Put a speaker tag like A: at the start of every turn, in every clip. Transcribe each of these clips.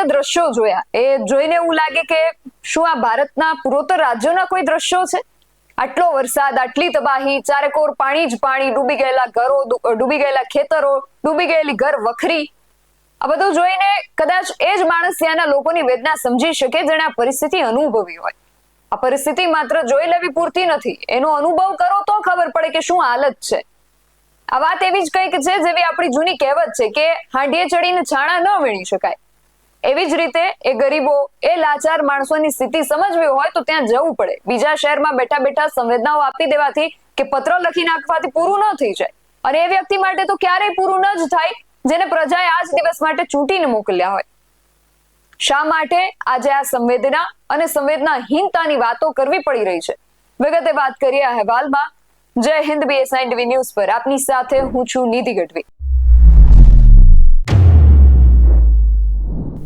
A: આજે દ્રશ્યો જોયા. એ જોઈને એવું લાગે કે શું આ ભારતના પૂર્વોત્તર રાજ્યોના કોઈ દ્રશ્યો છે? આટલો વરસાદ, આટલી તબાહી ચારેકોર પાણી જ પાણી, ડૂબી ગયેલા ઘરો ડૂબી ગયેલા ખેતરો, ડૂબી ગયેલી ઘર વખરી. આ બધું જોઈને કદાચ એ જ માણસ ત્યાંના લોકોની વેદના સમજી શકે જેણે આ પરિસ્થિતિ અનુભવી હોય. આ પરિસ્થિતિ માત્ર જોઈ લેવી પૂરતી નથી. એનો અનુભવ કરો તો ખબર પડે કે શું હાલત છે. આ વાત એવી જ કંઈક છે જેવી આપણી જૂની કહેવત છે કે હાંડીએ ચડીને છાણા ન વીણી શકાય. એવી જ રીતે એ ગરીબો, એ લાચાર માણસોની સ્થિતિ સમજવી હોય તો ત્યાં જવું પડે. બીજા શહેરમાં બેઠા બેઠા સંવેદનાઓ આપી દેવાથી કે પત્ર લખી નાખવાથી પૂરું ન થઈ જાય. અને એ વ્યક્તિ માટે તો ક્યારેય પૂરું ન જ થાય, જેને પ્રજાએ આ જ દિવસ માટે ચૂંટીને મોકલ્યા હોય. શા માટે આજે આ સંવેદના અને સંવેદનાહીનતાની વાતો કરવી પડી રહી છે? વિગતે વાત કરીએ અહેવાલમાં. જય હિન્દ બીએસઆઈ ટીવી ન્યૂઝ પર. આપની સાથે હું છું નિધિ ગઢવી.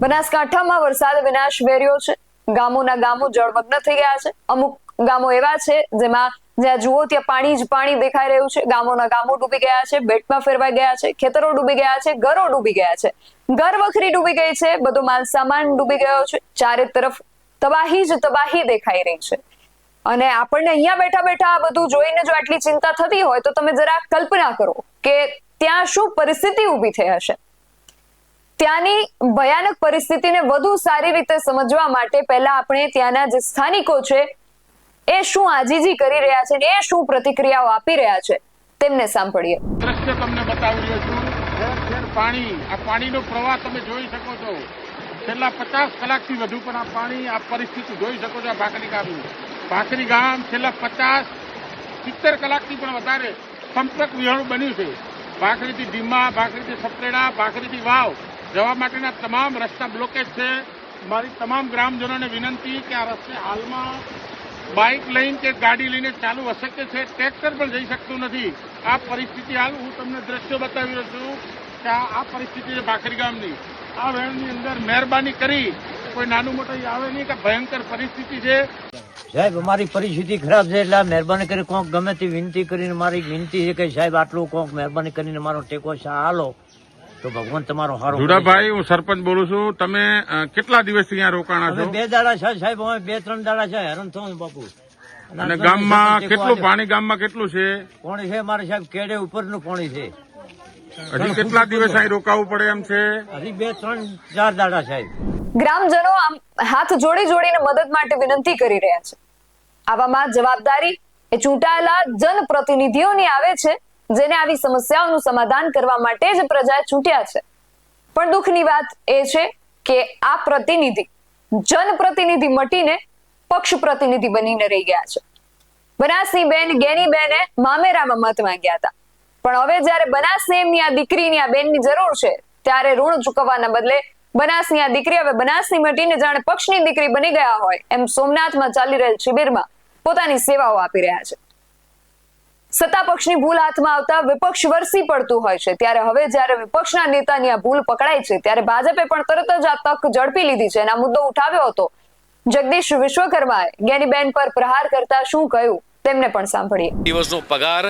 A: બનાસકાંઠામાં વરસાદ વિનાશ વેર્યો છે. ગામોના ગામો જળમગ્ન થઈ ગયા છે. અમુક ગામો એવા છે જેમાં જ્યાં જુઓ ત્યાં પાણી જ પાણી દેખાઈ રહ્યું છે. ગામોના ગામો ડૂબી ગયા છે, બેટમાં ફેરવાઈ ગયા છે, ખેતરો ડૂબી ગયા છે, ઘરો ડૂબી ગયા છે. ઘર વખરી ડૂબી ગઈ છે, બધો માલ સામાન ડૂબી ગયો છે. ચારે તરફ તબાહી જ તબાહી દેખાઈ રહી છે. અને આપણને અહીંયા બેઠા બેઠા આ બધું જોઈને જો આટલી ચિંતા થતી હોય તો તમે જરા કલ્પના કરો કે ત્યાં શું પરિસ્થિતિ ઊભી થઈ હશે. ત્યાંની ભયાનક પરિસ્થિતિને વધુ સારી રીતે સમજવા માટે પહેલા આપણે ત્યાંના જે સ્થાનિકો છે, એ શું આજીજી કરી રહ્યા છે એ શું પ્રતિક્રિયાઓ આપી રહ્યા છે, તેમને સાંભળીએ.
B: દ્રશ્ય તમને બતાવી છું. પાણી. આ પાણીનો પ્રવાહ તમે જોઈ શકો છો. છેલ્લા પચાસ કલાકથી વધુ પણ આ પાણી, આ પરિસ્થિતિ જોઈ શકો છો ભાખરી ગામની. ભાખરી ગામ છેલ્લા પચાસ, સિત્તેર કલાકથી પણ વધારે સંપર્ક વિહોણું બન્યું છે. ભાખરીથી ધીમા, ભાખરીથી સપરેડા, ભાખરીથી વાવ. જવા માટેના તમામ રસ્તા બ્લોકેજ છે. મારી તમામ ગ્રામજનોને વિનંતી કે આ રસ્તે હાલમાં બાઇક લઈને કે ગાડી લઈને ચાલુ અશક્ય છે. ટ્રેક્ટર પણ જઈ શકતું નથી. આ પરિસ્થિતિ હાલ હું તમને દ્રશ્યો બતાવી રહ્યો છું કે આ પરિસ્થિતિ છે ભાખરી ગામની. આ વેણની અંદર મહેરબાની કરી કોઈ નાનું મોટું આવે નહીં કે ભયંકર પરિસ્થિતિ છે.
C: સાહેબ, અમારી પરિસ્થિતિ ખરાબ છે એટલે મહેરબાની કરી કોઈક ગમે તે વિનંતી કરીને મારી વિનંતી છે કે સાહેબ, આટલું કોઈક મહેરબાની કરીને મારો ટેકો હાલો. તો ભગવાન તમારો હારો.
B: જુડાભાઈ હું સરપંચ બોલું છું. તમે કેટલા દિવસથી અહીંયા રોકાણા છો?
C: બે દાડા છે સાહેબ અમે બે ત્રણ દાડા છે હેરાન થયું બાપુ.
B: અને ગામમાં કેટલું પાણી ગામમાં કેટલું છે?
C: પાણી છે મારે સાહેબ કેડે ઉપરનું પાણી છે.
B: હજી કેટલા દિવસ અહીં રોકાવું પડે એમ છે?
C: હજી બે ત્રણ ચાર દાડા સાહેબ.
A: ગ્રામજનો આમ હાથ જોડી જોડીને મદદ માટે વિનંતી કરી રહ્યા છે. આવામાં જવાબદારી એ ચૂંટાયેલા જનપ્રતિનિધિઓની આવે છે. જેને આવી સમસ્યાઓનું સમાધાન કરવા માટે જ પ્રજા છૂટ્યા છે. પણ દુઃખની વાત એ છે કે આ પ્રતિનિધિ જનપ્રતિનિધિ મટીને પક્ષ પ્રતિનિધિ બનીને રહી ગયા છે. બનાસની બેન ગેની બેને મામેરામાં મત માંગ્યા હતા. પણ હવે જ્યારે બનાસને એમની આ દીકરીની આ બેનની જરૂર છે, ત્યારે ઋણ ચૂકવવાના બદલે બનાસની આ દીકરી હવે બનાસની મટીને જાણે પક્ષની દીકરી બની ગયા હોય, એમ સોમનાથમાં ચાલી રહેલ શિબિરમાં પોતાની સેવાઓ આપી રહ્યા છે. સત્તા પક્ષની ભૂલ હાથમાં આવતા વિપક્ષ વરસી પડતું હોય છે. ત્યારે હવે જ્યારે વિપક્ષના નેતાની આ ભૂલ પકડાય છે, ત્યારે ભાજપે પણ તરત જ આ તક ઝડપી લીધી છે અને મુદ્દો ઉઠાવ્યો હતો. જગદીશ વિશ્વકર્માએ જ્ઞાનીબેન પર પ્રહાર કરતા શું કહ્યું, તેમને પણ સાંભળીએ.
D: દિવસનો પગાર,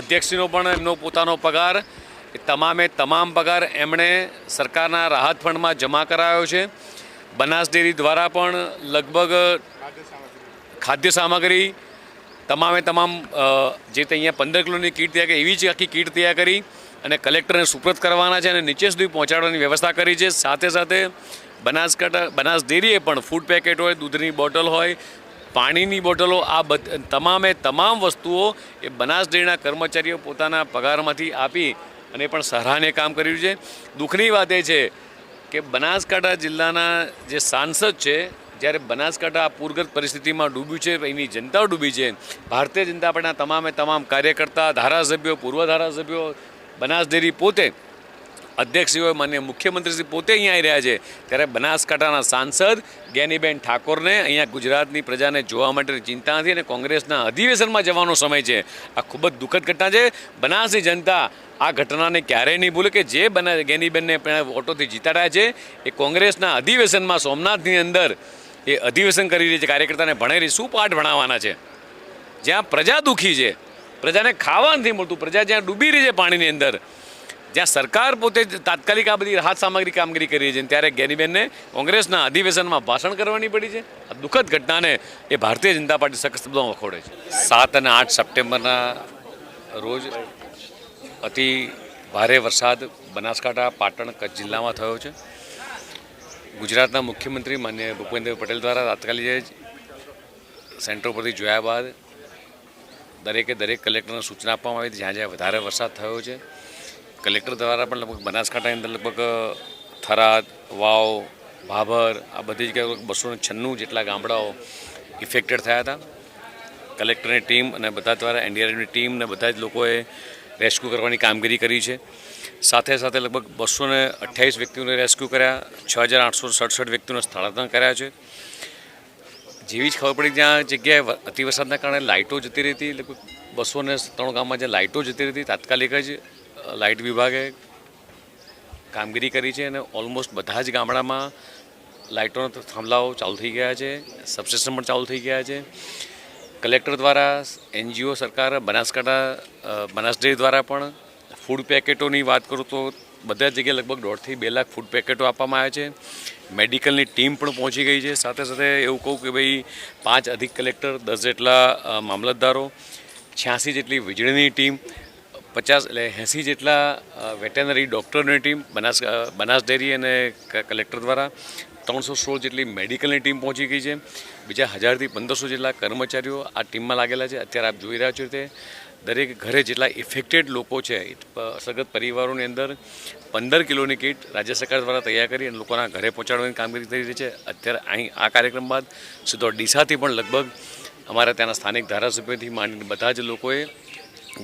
D: અધ્યક્ષનો પણ એમનો પોતાનો પગાર તમામે તમામ પગાર એમણે સરકારના રાહત ફંડમાં જમા કરાયો છે. બનાસ ડેરી દ્વારા પણ લગભગ ખાદ્ય સામગ્રી તમામે તમામ જે તે અહીંયા પંદર કિલોની કીટ તૈયાર કરી, એવી જ આખી કીટ તૈયાર કરી અને કલેક્ટરને સુપ્રત કરવાના છે અને નીચે સુધી પહોંચાડવાની વ્યવસ્થા કરી છે. સાથે સાથે બનાસકાંઠા, બનાસ ડેરીએ પણ ફૂડ પેકેટ હોય, દૂધની બોટલ હોય, પાણીની બોટલો, આ તમામે તમામ વસ્તુઓ એ બનાસ ડેરીના કર્મચારીઓ પોતાના પગારમાંથી આપી અને પણ સરાહને કામ કર્યું છે. દુઃખની વાત એ છે કે બનાસકાંઠા જિલ્લાના જે સાંસદ છે જ્યારે બનાસકાંઠા આ પૂરગ્રસ્ત પરિસ્થિતિમાં ડૂબ્યું છે, એની જનતા ડૂબી છે. ભારતીય જનતા પાર્ટીના તમામે તમામ કાર્યકર્તા, ધારાસભ્યો, પૂર્વ ધારાસભ્યો બનાસ ડેરી પોતે અધ્યક્ષશ્રીઓ માન્ય મુખ્યમંત્રીશ્રી પોતે અહીંયા આવી રહ્યા છે. ત્યારે બનાસકાંઠાના સાંસદ જ્ઞાનીબેન ઠાકોરને અહીંયા ગુજરાતની પ્રજાને જોવા માટેની ચિંતા નથી અને કોંગ્રેસના અધિવેશનમાં જવાનો સમય છે. આ ખૂબ જ દુઃખદ ઘટના છે. બનાસની જનતા આ ઘટનાને ક્યારેય નહીં ભૂલે કે જે બના જ્ઞાનીબેનને ઓટોથી જીતાડ્યા છે, એ કોંગ્રેસના અધિવેશનમાં સોમનાથની અંદર એ અધિવેશન કરી રહી છે, કાર્યકર્તાને ભણાવી શું પાઠ ભણાવવાના છે? જ્યાં પ્રજા દુઃખી છે, પ્રજાને ખાવા નથી મળતું, પ્રજા જ્યાં ડૂબી રહી છે પાણીની અંદર, જ્યાં સરકાર પોતે તાત્કાલિક આ બધી રાહત સામગ્રી કામગીરી કરી છે, ત્યારે ગેનીબેનને કોંગ્રેસના અધિવેશનમાં ભાષણ કરવાની પડી છે. આ દુઃખદ ઘટનાને એ ભારતીય જનતા પાર્ટી સખત શબ્દોમાં વખોડે છે. સાત અને આઠ સપ્ટેમ્બરના રોજ અતિ ભારે વરસાદ બનાસકાંઠા, પાટણ, કચ્છ જિલ્લામાં થયો છે. ગુજરાતના મુખ્યમંત્રી માન્ય ભૂપેન્દ્ર પટેલ દ્વારા તાત્કાલિક જ સેન્ટર પરથી જોયા બાદ દરેકે દરેક કલેક્ટરને સૂચના આપવામાં આવી જ્યાં જ્યાં વધારે વરસાદ થયો છે, કલેક્ટર દ્વારા પણ લગભગ બનાસકાંઠાની અંદર લગભગ થરાદ, વાવ, ભાભર, આ બધી જગ્યાએ બસો છન્નું જેટલા ગામડાઓ ઇફેક્ટેડ થયા હતા. કલેક્ટરની ટીમ અને બધા દ્વારા એનડીઆરએફની ટીમ અને બધા જ લોકોએ રેસ્ક્યુ કરવાની કામગીરી કરી છે. સાથે સાથે લગભગ બસો ને અઠ્યાવીસ વ્યક્તિઓને રેસ્ક્યુ કર્યા, છ હજાર આઠસો સડસઠ વ્યક્તિઓને સ્થળાંતર કર્યા છે. જેવી જ ખબર પડી જ્યાં જગ્યાએ અતિવરસાદના કારણે લાઇટો જતી રહી હતી, લગભગ બસો ને ત્રણ ગામમાં જ્યાં લાઇટો જતી રહી હતી, તાત્કાલિક જ લાઇટ વિભાગે કામગીરી કરી છે અને ઓલમોસ્ટ બધા જ ગામડામાં લાઇટોના થાંભલાઓ ચાલુ થઈ ગયા છે, સબસ્ટેશન પણ ચાલુ થઈ ગયા છે. કલેક્ટર દ્વારા, એનજીઓ સરકાર, બનાસકાંઠા બનાસડેરી દ્વારા પણ ફૂડ પેકેટોની વાત કરું તો બધા જગ્યાએ લગભગ દોઢથી બે લાખ ફૂડ પેકેટો આપવામાં આવ્યા છે. મેડિકલની ટીમ પણ પહોંચી ગઈ છે. સાથે સાથે એવું કહું કે ભાઈ, પાંચ અધિક કલેક્ટર, દસ જેટલા મામલતદારો, છ્યાસી જેટલી વીજળીની ટીમ, પચાસ એટલે એંસી જેટલા વેટેનરી ડૉક્ટરની ટીમ, બનાસ બનાસ ડેરી અને કલેક્ટર દ્વારા ત્રણસો સોળ જેટલી મેડિકલની ટીમ પહોંચી ગઈ છે. બીજા હજારથી પંદરસો જેટલા કર્મચારીઓ આ ટીમમાં લાગેલા છે. અત્યારે આપ જોઈ રહ્યા છો તે દરેક ઘરે જેટલા ઇફેક્ટેડ લોકો છે સગત પરિવારોની અંદર પંદર કિલોની કીટ રાજ્ય સરકાર દ્વારા તૈયાર કરી અને લોકોના ઘરે પહોંચાડવાની કામગીરી થઈ રહી છે. અત્યારે અહીં આ કાર્યક્રમ બાદ સીધો ડીસાથી પણ લગભગ અમારા ત્યાંના સ્થાનિક ધારાસભ્યોથી માંડીને બધા જ લોકોએ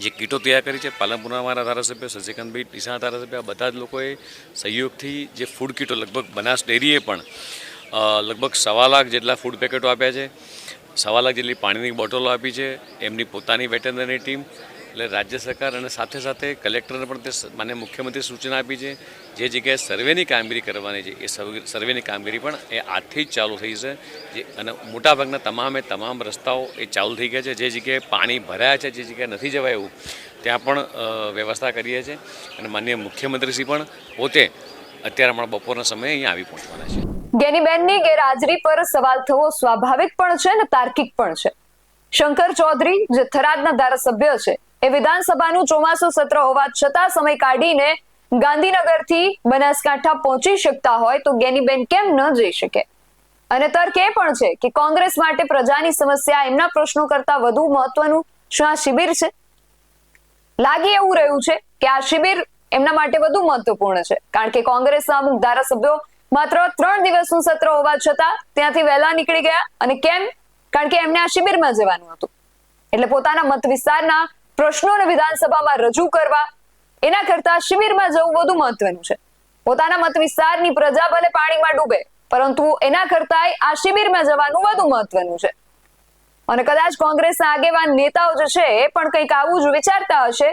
D: જે કીટો તૈયાર કરી છે, પાલનપુરના અમારા ધારાસભ્ય શશિકાંતભાઈ ડીસાના ધારાસભ્ય બધા જ લોકોએ સહયોગથી જે ફૂડ કીટો લગભગ બનાસ ડેરીએ પણ લગભગ સવા લાખ જેટલા ફૂડ પેકેટો આપ્યા છે. સવા લાખ જેટલી પાણીની બોટલો આપી છે, એમની પોતાની વેટરનરી ટીમ, એટલે રાજ્ય સરકાર અને સાથે સાથે કલેક્ટરને પણ તે માન્ય મુખ્યમંત્રી સૂચના આપી છે, જે જગ્યાએ સર્વેની કામગીરી કરવાની છે, એ સર્વે- સર્વેની કામગીરી પણ એ આજથી જ ચાલુ થઈ છે, જે, અને મોટાભાગના તમામે તમામ રસ્તાઓ એ ચાલુ થઈ ગયા છે, જે જગ્યાએ પાણી ભરાયા છે, જે જગ્યાએ નથી જવાય એવું, ત્યાં પણ વ્યવસ્થા કરીએ છીએ અને માન્ય મુખ્યમંત્રીશ્રી પણ પોતે અત્યારે હમણાં બપોરના સમયે અહીંયા આવી પહોંચવાના છે.
A: ગેનીબેનની ગેરહાજરી પર સવાલ થવો સ્વાભાવિક પણ છે અને તાર્કિક પણ છે. શંકર ચૌધરી, જે થરાદના ધારાસભ્ય છે, એ વિધાનસભાનું ચોમાસું સત્ર હોવા છતાં સમય કાઢીને ગાંધીનગરથી બનાસકાંઠા પહોંચી શકતા હોય તો ગેનીબેન કેમ ન જઈ શકે? અને તર્ક એ પણ છે કે કોંગ્રેસ માટે પ્રજાની સમસ્યા એમના પ્રશ્નો કરતા વધુ મહત્વનું શું આ શિબિર છે? લાગી એવું રહ્યું છે કે આ શિબિર એમના માટે વધુ મહત્વપૂર્ણ છે, કારણ કે કોંગ્રેસના અમુક ધારાસભ્યો માત્ર ત્રણ દિવસનું સત્ર હોવા છતાં ત્યાંથી વહેલા નીકળી ગયા અને કેમ? કારણ કે એમને આ શિબિરમાં જવાનું હતું. એટલે પોતાના મત વિસ્તારના પ્રશ્નોને વિધાનસભામાં રજૂ કરવા એના કરતા શિબિરમાં જવું વધુ મહત્વનું છે. પોતાના મત વિસ્તારની પ્રજા ભલે પાણીમાં ડૂબે, પરંતુ એના કરતા આ શિબિરમાં જવાનું વધુ મહત્વનું છે. અને કદાચ કોંગ્રેસના આગેવાન નેતાઓ જે છે એ પણ કંઈક આવું જ વિચારતા હશે,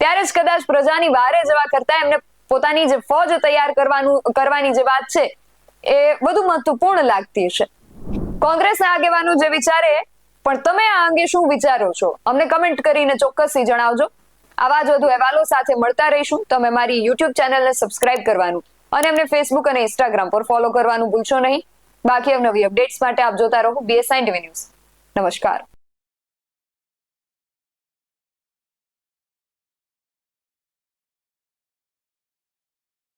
A: ત્યારે જ કદાચ પ્રજાની વારે જવા કરતા એમને પોતાની જે ફોજ તૈયાર કરવાનું, કરવાની જે વાત છે, એ વધુ મહત્વપૂર્ણ લાગતી હશે. કોંગ્રેસના આગેવાનો જે વિચારે, પણ તમે આ અંગે શું વિચારો છો? અમને કમેન્ટ કરીને ચોક્કસથી જણાવજો. આવા જ વધુ અહેવાલો સાથે મળતા રહીશું. તમે મારી યુટ્યુબ ચેનલને સબસ્ક્રાઇબ કરવાનું અને અમને ફેસબુક અને ઇન્સ્ટાગ્રામ પર ફોલો કરવાનું ભૂલશો નહીં. બાકી અવનવી અપડેટ્સ માટે આપ જોતા રહો બીએસઆઈ ટીવી ન્યૂઝ નમસ્કાર.